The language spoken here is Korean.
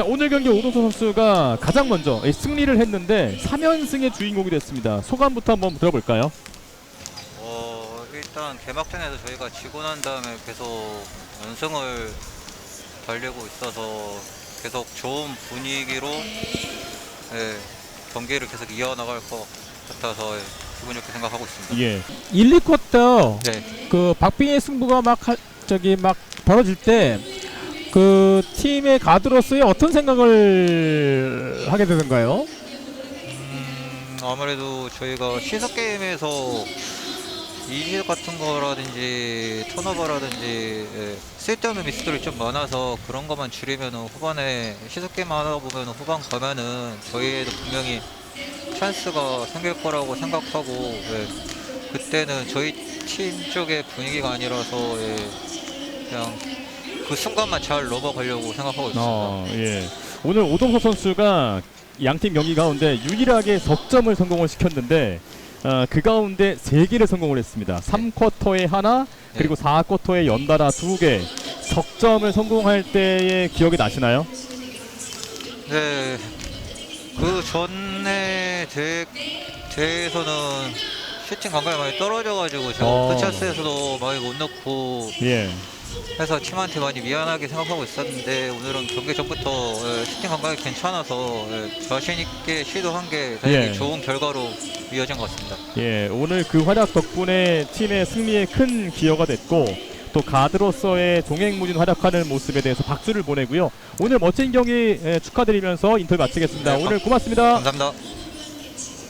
자 오늘 경기 오동서 선수가 가장 먼저 이 승리를 했는데 3연승의 주인공이 됐습니다. 소감부터 한번 들어볼까요? 어, 일단 개막전에서 저희가 지고 난 다음에 계속 연승을 달리고 있어서 계속 좋은 분위기로 예, 경기를 계속 이어나갈 것 같아서 예, 기분 좋게 생각하고 있습니다. 예. 1, 2쿼터 네, 그 박빙의 승부가 막 하- 저기 막 벌어질 때 그 팀의 가드로서의 어떤 생각을 하게 되는가요? 음, 아무래도 저희가 시석 게임에서 이질 같은 거라든지 턴오버라든지 예, 쓸데없는 미스들이 좀 많아서 그런 것만 줄이면 후반에 시석 게임 하다 보면 후반 가면은 저희에도 분명히 찬스가 생길 거라고 생각하고 예, 그때는 저희 팀 쪽의 분위기가 아니라서 예, 그냥 그 순간만 잘 넘어가려고 생각하고 있습니다. 어, 예. 오늘 오동서 선수가 양팀 경기 가운데 유일하게 석점을 성공을 시켰는데 어, 그 가운데 세 개를 성공을 했습니다. 3쿼터에 하나 그리고 4쿼터에 연달아 두 개. 석점을 성공할 때의 기억이 나시나요? 네, 그 전에 대, 대회에서는 슈팅 감각이 많이 떨어져가지고 제가 어. 오프차스에서도 많이 못 넣고 예. 해서 팀한테 많이 미안하게 생각하고 있었는데 오늘은 경기 전부터 예, 슈팅 감각이 괜찮아서 예, 자신 있게 시도한 게 다행히 예. 좋은 결과로 이어진 것 같습니다. 예, 오늘 그 활약 덕분에 팀의 승리에 큰 기여가 됐고 또 가드로서의 종횡무진 활약하는 모습에 대해서 박수를 보내고요. 오늘 멋진 경기 예, 축하드리면서 인터뷰 마치겠습니다. 네, 오늘 고맙습니다. 감사합니다.